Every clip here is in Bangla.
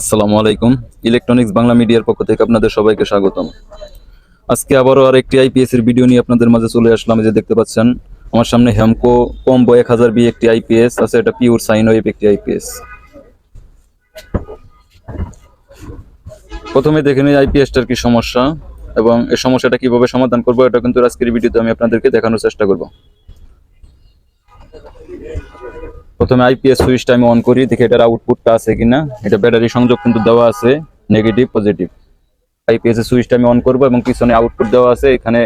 আসসালামু আলাইকুম। ইলেকট্রনিক্স বাংলা মিডিয়ার পক্ষ থেকে আপনাদের সবাইকে স্বাগতম। আজকে আবারও আর একটি আইপিএস এর ভিডিও নিয়ে আপনাদের মাঝে চলে আসলাম। যে দেখতে পাচ্ছেন, আমার সামনে হ্যামকো কম্বো এক হাজার বি একটি আইপিএস আছে এটা পিওর সাইন ওয়েভ একটি আইপিএস প্রথমে দেখে নিই আইপিএসটার কি সমস্যা, এবং এই সমস্যাটা কীভাবে সমাধান করব, এটা কিন্তু আজকের ভিডিওতে আমি আপনাদেরকে দেখানোর চেষ্টা করব। প্রথমে আইপিএস সুইচটা আমি অন করি, দেখি এটার আউটপুটটা আছে কিনা। এটা ব্যাটারি সংযোগ কিন্তু দেওয়া আছে নেগেটিভ পজিটিভ আইপিএস এর সুইচটা আমি অন করব এবং পিছনে আউটপুট দেওয়া আছে, এখানে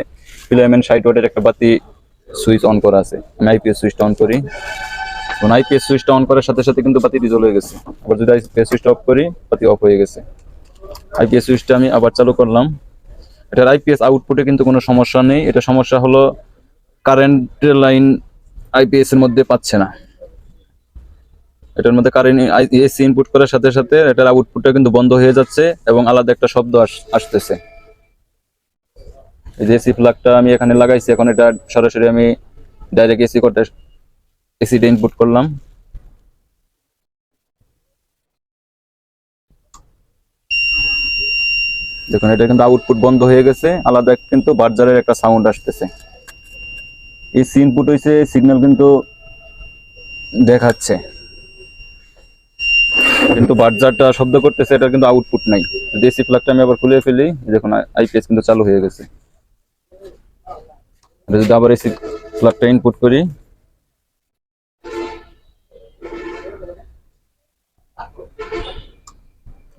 ফিলামেন্ট ষাট ওয়াটের একটা বাতি সুইচ অন করা আছে। আমি আইপিএস সুইচটা অন করি। এবং আইপিএস সুইচটা অন করার সাথে সাথে কিন্তু বাতিটি হয়ে গেছে। আবার যদি আইপিএস সুইচটা অফ করি, বাতি অফ হয়ে গেছে। আইপিএস সুইচটা আমি আবার চালু করলাম। এটার আইপিএস আউটপুটে কিন্তু কোনো সমস্যা নেই। এটা সমস্যা হলো কারেন্টের লাইন আইপিএস এর মধ্যে পাচ্ছে না। এটার মধ্যে কারেন্ট এসি ইনপুট করার সাথে সাথে এটার আউটপুটটা কিন্তু বন্ধ হয়ে যাচ্ছে এবং আলাদা একটা শব্দ আস- আসতেছে। এই যে এসি প্লাগটা আমি এখানে লাগাইছি, এখন এটা সরাসরি আমি ডাইরেক্ট এসি করতে এসিটা ইনপুট করলাম। দেখুন, এটা কিন্তু আউটপুট বন্ধ হয়ে গেছে, আলাদা কিন্তু বার্জারের একটা সাউন্ড আসতেছে। এসি ইনপুট হয়েছে সিগন্যাল কিন্তু দেখাচ্ছে। কিন্তু বার্জারটা শব্দ করতেছে এটা কিন্তু আউটপুট নাই। যদি এসি প্লাগটা আমি আবার খুলে ফেলি দেখুন আইপিএস কিন্তু চালু হয়ে গেছে। যদি আবার এসি প্লাগটা ইনপুট করি।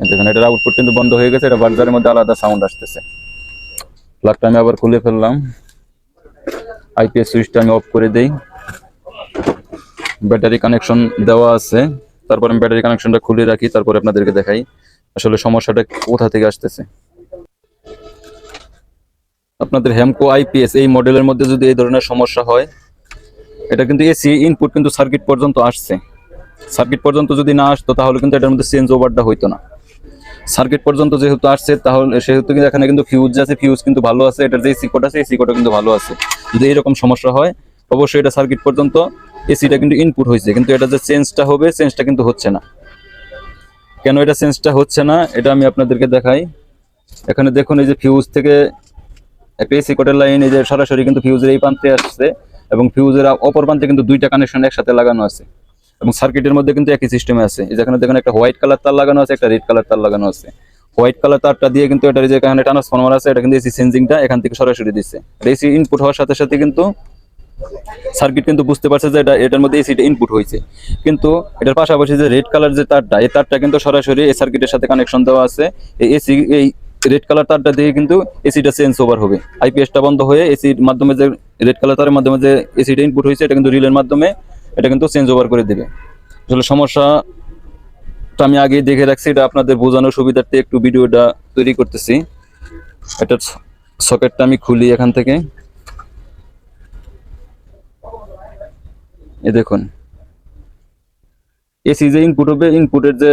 দেখুন, এটার আউটপুট কিন্তু বন্ধ হয়ে গেছে, এটা বার্জারের মধ্যে আলাদা সাউন্ড আসতেছে। প্লাগটা আমি আবার খুলে ফেললাম। আইপিএস সুইচটা আমি অফ করে দেই। ব্যাটারি কানেকশন দেওয়া আছে। তারপর আমি ব্যাটারি কানেকশনটা খুলে রাখি, তারপরে আপনাদেরকে দেখাই আসলে সমস্যাটা কোথা থেকে আসতেছে। আপনাদের হ্যামকো আইপিএস এই মডেলের মধ্যে যদি এই ধরনের সমস্যা হয়, এটা কিন্তু এসি ইনপুট কিন্তু সার্কিট পর্যন্ত আসছে। সার্কিট পর্যন্ত যদি না আসতো, তাহলে কিন্তু এটার মধ্যে চেঞ্জ ওভারটা হইতো না। সার্কিট পর্যন্ত যেহেতু আসছে, তাহলে সেহেতু কিন্তু এখানে কিন্তু ফিউজ আছে ফিউজ কিন্তু ভালো আছে, এটার যে এসি কোড আছে এসি কোডও কিন্তু ভালো আছে। যদি এইরকম সমস্যা হয়, অবশ্যই এটা সার্কিট পর্যন্ত এসিটা কিন্তু ইনপুট হয়েছে, কিন্তু এটা যে চেঞ্জটা হবে চেঞ্জটা কিন্তু হচ্ছে না। কেন এটা চেঞ্জটা হচ্ছে না? এটা আমি আপনাদেরকে দেখাই। এখানে দেখুন এই যে ফিউজ থেকে একটা এসি কোডের লাইন এই যে সরাসরি কিন্তু ফিউজের এই প্রান্তে আসছে, এবং ফিউজের অপর প্রান্তে কিন্তু দুইটা কানেকশন একসাথে লাগানো আছে। এবং সার্কিটের মধ্যে কিন্তু একই সিস্টেমে আছে। যেখানে দেখুন একটা হোয়াইট কালার তার লাগানো আছে, একটা রেড কালার তার লাগানো আছে। হোয়াইট কালার তারটা দিয়ে কিন্তু এটার যে এখানে ট্রান্সফরমার আছে, এটা কিন্তু এসি সেন্সিংটা এখান থেকে সরাসরি দিচ্ছে। এসি ইনপুট হওয়ার সাথে সাথে কিন্তু সার্কিট কিন্তু বুঝতে পারছে যে এটা, এটার মধ্যে এসিটা ইনপুট হয়েছে। কিন্তু এটার পাশাপাশি যে রেড কালার যে তারটা, এই তারটা কিন্তু সরাসরি এই সার্কিটের সাথে কানেকশন দেওয়া আছে। এই এসি এই রেড কালার তারটা দিয়ে কিন্তু এসিটা চেঞ্জ ওভার হবে। আইপিএসটা বন্ধ হয়ে এসির মাধ্যমে যে রেড কালার তারের মাধ্যমে যে এসিটা ইনপুট হয়েছে, এটা কিন্তু রিলের মাধ্যমে এটা কিন্তু চেঞ্জ ওভার করে দেবে। আসলে সমস্যাটা আমি আগেই দেখে রাখছি, এটা আপনাদের বোঝানোর সুবিধার্থে একটু ভিডিওটা তৈরি করতেছি। এটার সকেটটা আমি খুলি এখান থেকে। এ দেখুন। এসি যে ইনপুট হবে ইনপুটের যে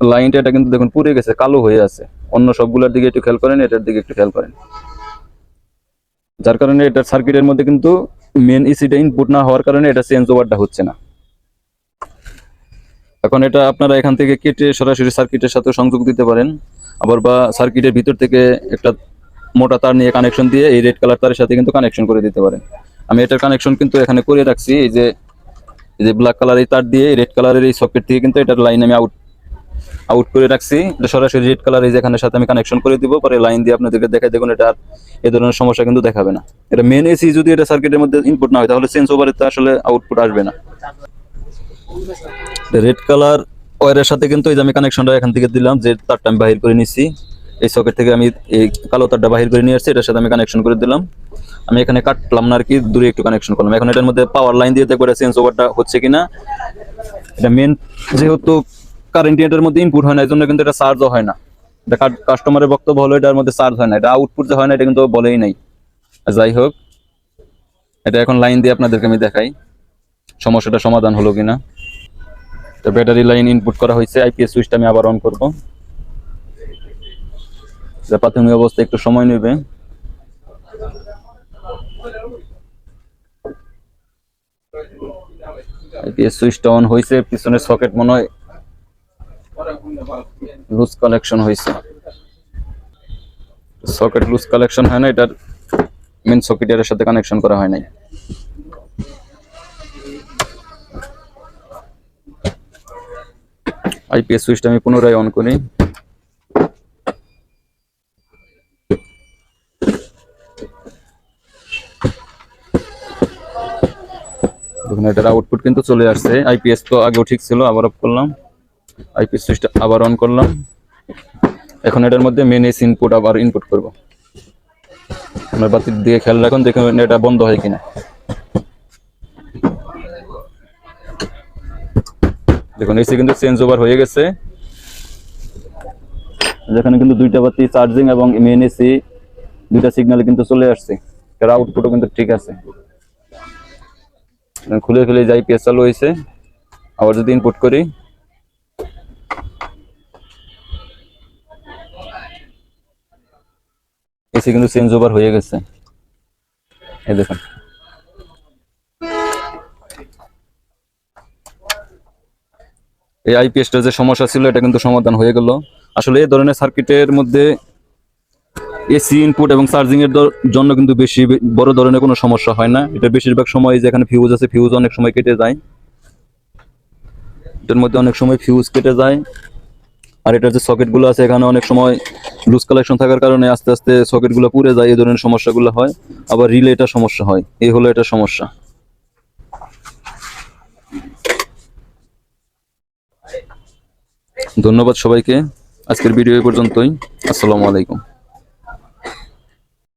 লাইনটা এটা কিন্তু দেখুন পুড়ে গেছে, কালো হয়ে আছে। অন্য সবগুলোর দিকে একটু খেয়াল করেন, এটার দিকে একটু খেয়াল করেন। যার কারণে এটার সার্কিটের মধ্যে কিন্তু মেন এসিটা ইনপুট না হওয়ার কারণে এটা চেঞ্জ ওভারটা হচ্ছে না। এখন এটা আপনারা এখান থেকে কেটে সরাসরি সার্কিটের সাথে সংযোগ দিতে পারেন। আবার বা সার্কিটের ভিতর থেকে একটা মোটা তার নিয়ে কানেকশন দিয়ে এই রেড কালার তারের সাথে কিন্তু কানেকশন করে দিতে পারেন। আমি এটার কানেকশন কিন্তু এখানে করে রাখছি, এই যে এই যে ব্ল্যাক কালার এই তার দিয়ে রেড কালারের এই সকেট থেকে কিন্তু এটার লাইন আমি আউট আউট করে রাখছি। এটা সরাসরি রেড কালার এই যেখানে সাথে আমি কানেকশন করে দিব, পরে লাইন দিয়ে আপনাদেরকে দেখাই দেখুন, এটা আর এ ধরনের সমস্যা কিন্তু দেখাবে না। এটা মেন এসি যদি এটা সার্কিটের মধ্যে ইনপুট না হয়, তাহলে চেঞ্জ ওভারে তো আসলে আউটপুট আসবে না। রেড কালার ওয়ারের সাথে কিন্তু এই যে আমি কানেকশনটা এখান থেকে দিলাম, যে তারটা আমি বাহির করে নিচ্ছি। এই সকেট থেকে আমি এই কালো তারটা বাহির করে নিয়ে আসছি, এটার সাথে আমি কানেকশন করে দিলাম। আমি এখানে কাটলাম না আর কি, দূরে একটু কানেকশন করলাম। এখন এটার মধ্যে পাওয়ার লাইন দিয়ে দেখব চেঞ্জ ওভারটা হচ্ছে কিনা। এটা মেন যেহেতু কারেন্ট এটার মধ্যে ইনপুট হয় না এই জন্য কিন্তু এটা চার্জও হয় না। এটা কাস্টমারের বক্তব্য হলো, এটার মধ্যে চার্জ হয় না। এটা আউটপুট যে হয় না, এটা কিন্তু বলেই নাই। যাই হোক, এটা এখন লাইন দিয়ে আপনাদেরকে আমি দেখাই, সমস্যাটা সমাধান হলো কিনা। তো ব্যাটারি লাইন ইনপুট করা হয়েছে আইপিএস সুইচটা আমি আবার অন করব। প্রাথমিক অবস্থা একটু সময় নেবে। আইপিএস সুইচটা অন হয়েছে পিছনের সকেট মনে হয় লুজ কালেকশন হয়েছে। সকেট লুজ কালেকশন হয় না, এটার মেন সকেটের সাথে কানেকশন করা হয় নাই। আইপিএস সুইচটা আমি পুনরায় অন করি। এটার আউটপুট কিন্তু চলে আসছে। আইপিএস তো আগেও ঠিক ছিল, আবার অফ করলাম। আইপিএস সুইচটা আবার অন করলাম। এখন এটার মধ্যে মেন এস ইনপুট আবার ইনপুট করব। আপনার বাতির দিকে খেয়াল রাখুন, দেখুন এটা বন্ধ হয় কিনা। দেখুন এসি কিন্তু চেঞ্জ ওভার হয়ে গেছে। যেখানে কিন্তু দুইটা বাতি চার্জিং এবং মেন এসি দুইটা সিগন্যাল কিন্তু চলে আসছে। এর আউটপুটও কিন্তু ঠিক আছে। খুলে খুলে যাই পেস চালু হয়েছে, আবার যদি ইনপুট করি এসি কিন্তু চেঞ্জ ওভার হয়ে গেছে। এই দেখুন। এই আইপিএসটার যে সমস্যা ছিল, এটা কিন্তু সমাধান হয়ে গেল। আসলে এই ধরনের সার্কিটের মধ্যে এসি ইনপুট এবং চার্জিং এর জন্য কিন্তু বেশি বড় ধরনের কোনো সমস্যা হয় না। এটা বেশিরভাগ সময় যেখানে ফিউজ আছে ফিউজ অনেক সময় কেটে যায়। এটার মধ্যে অনেক সময় ফিউজ কেটে যায়। আর এটার যে সকেটগুলো আছে, এখানে অনেক সময় লুজ কালেকশন থাকার কারণে আস্তে আস্তে সকেটগুলো পুড়ে যায়, এই ধরনের সমস্যাগুলো হয়। আবার রিলে এটা সমস্যা হয়। এই হলো এটা সমস্যা। ধন্যবাদ সবাইকে। আজকের ভিডিও পর্যন্তই। আসসালামু আলাইকুম।